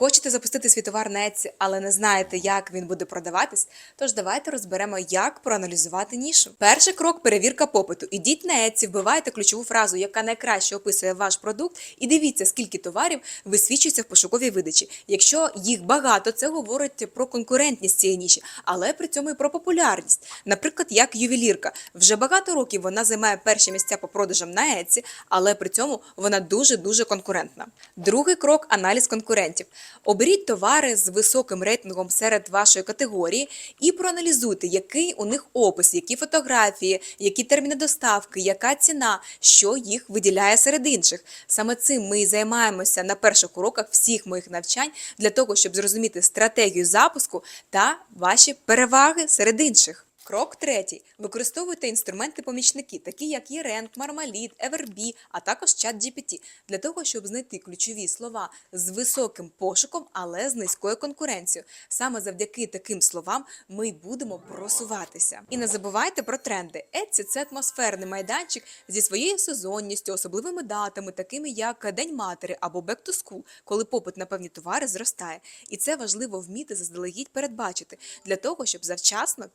Хочете запустити свій товар на Etsy, але не знаєте, як він буде продаватись? Тож давайте розберемо, як проаналізувати нішу. Перший крок перевірка попиту. Ідіть на Etsy, вбивайте ключову фразу, яка найкраще описує ваш продукт, і дивіться, скільки товарів висвічується в пошуковій видачі. Якщо їх багато, це говорить про конкурентність цієї ніші, але при цьому і про популярність. Наприклад, як ювелірка. Вже багато років вона займає перші місця по продажам на Etsy, але при цьому вона дуже дуже конкурентна. Другий крок аналіз конкурентів. Оберіть товари з високим рейтингом серед вашої категорії і проаналізуйте, який у них опис, які фотографії, які терміни доставки, яка ціна, що їх виділяє серед інших. Саме цим ми і займаємося на перших уроках всіх моїх навчань для того, щоб зрозуміти стратегію запуску та ваші переваги серед інших. Крок третій. Використовуйте інструменти-помічники, такі як Yerank, Marmalite, Everbee, а також ChatGPT, для того, щоб знайти ключові слова з високим пошуком, але з низькою конкуренцією. Саме завдяки таким словам ми й будемо просуватися. І не забувайте про тренди. Etsy – це атмосферний майданчик зі своєю сезонністю, особливими датами, такими як День матері або Back to School, коли попит на певні товари зростає. І це важливо вміти заздалегідь передбачити для того, щоб завчасно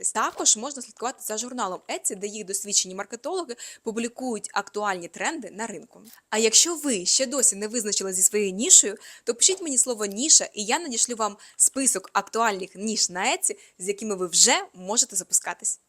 підготуватись. Також можна слідкувати за журналом Etsy, де їх досвідчені маркетологи публікують актуальні тренди на ринку. А якщо ви ще досі не визначили зі своєю нішою, то пишіть мені слово ніша, і я надішлю вам список актуальних ніш на Etsy, з якими ви вже можете запускатись.